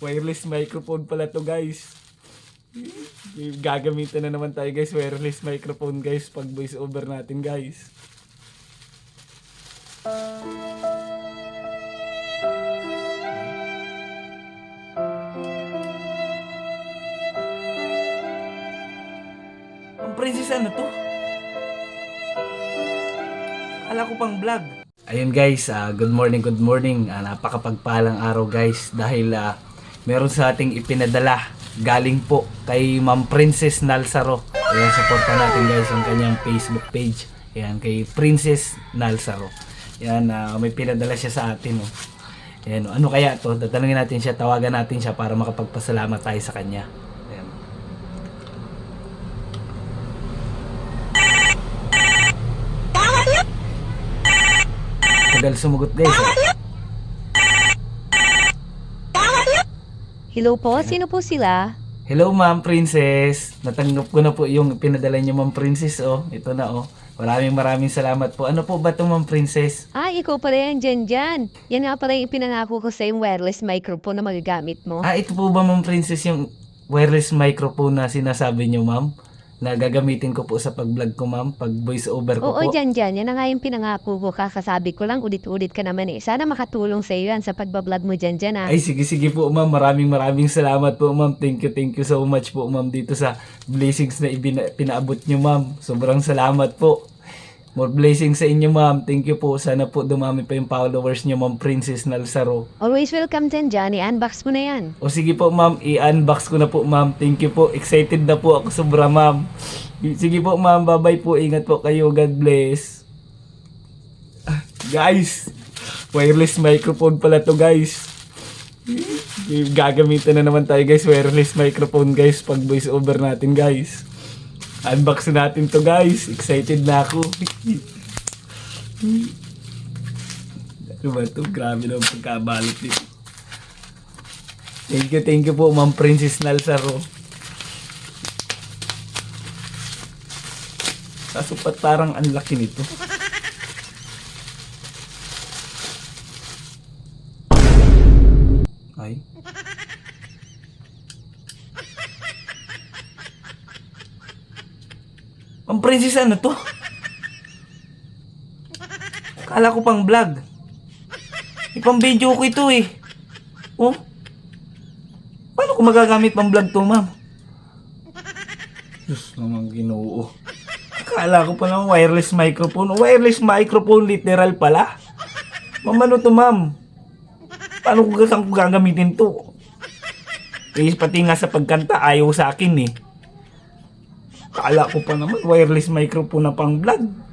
Wireless microphone pala to guys. Gagamitan na naman tayo guys, wireless microphone guys, pag voice over natin guys. Ang princess ano to? Ala ko pang vlog. Ayun guys, ah, good morning, good morning. Ah, napakapagpalang araw guys dahil ah, meron sa ating ipinadala galing po kay Ma'am Princess Nalsaro. Ayan, supportan natin guys ang kanyang Facebook page. Ayan, kay Princess Nalsaro. Ayan, ah, may pinadala siya sa atin. Oh. Ayan, oh, ano kaya to? Tatanungin natin siya, tawagan natin siya para makapagpasalamat tayo sa kanya. Ayan. Tagal sumagot guys. oh. Hello po, sino po sila? Hello Ma'am Princess. Natanggap ko na po yung pinadala niyo Ma'am Princess oh. Ito na oh. Maraming maraming salamat po. Ano po ba ito Ma'am Princess? Ah, ikaw pala yan dyan dyan. Yan nga pala yung pinangako ko sa yung wireless microphone na magagamit mo. Ah, ito po ba Ma'am Princess yung wireless microphone na sinasabi niyo Ma'am? Na gagamitin ko po sa pag-vlog ko Ma'am, pag voice over ko Oo, po. dyan dyan. Yan na nga yung pinangako ko. Kakasabi ko lang, ulit-ulit ka naman eh. Sana makatulong sa iyo yan sa pagbablog mo dyan dyan ah. Ay, sige, sige po, ma'am. Maraming maraming salamat po, ma'am. Thank you, thank you so much po, ma'am, dito sa blessings na ibina- pinaabot niyo, ma'am. Sobrang salamat po. More blessings sa inyo, ma'am. Thank you po. Sana po dumami pa yung followers niyo, ma'am, Princess Nalsaro. Always welcome dyan dyan. I-unbox mo na yan. O sige po, ma'am. I-unbox ko na po, ma'am. Thank you po. Excited na po ako sobra, ma'am. Sige po, ma'am. Bye-bye po. Ingat po kayo. God bless. Ah, guys, wireless microphone pala to, guys. Gagamitan na naman tayo, guys. Wireless microphone, guys. Pag voice over natin, guys. Unbox na natin to, guys. Excited na ako. ano ba to? Grabe na ang pagkabalot nito. Thank you, thank you po, Ma'am Princess Nalsaro. Kaso pat parang ang laki nito. Ay. Ma'am Princess, ano to? Kala ko pang vlog. Ipang video ko ito eh. Oh. Paano ko magagamit pang vlog to, ma'am? Diyos naman ginoo. Akala ko pa ng wireless microphone. Wireless microphone literal pala. Ma'am, ano to, ma'am? Paano ko saan ko gagamitin to? Kasi pati nga sa pagkanta, ayaw sa akin eh. Akala ko pa naman wireless microphone na pang vlog.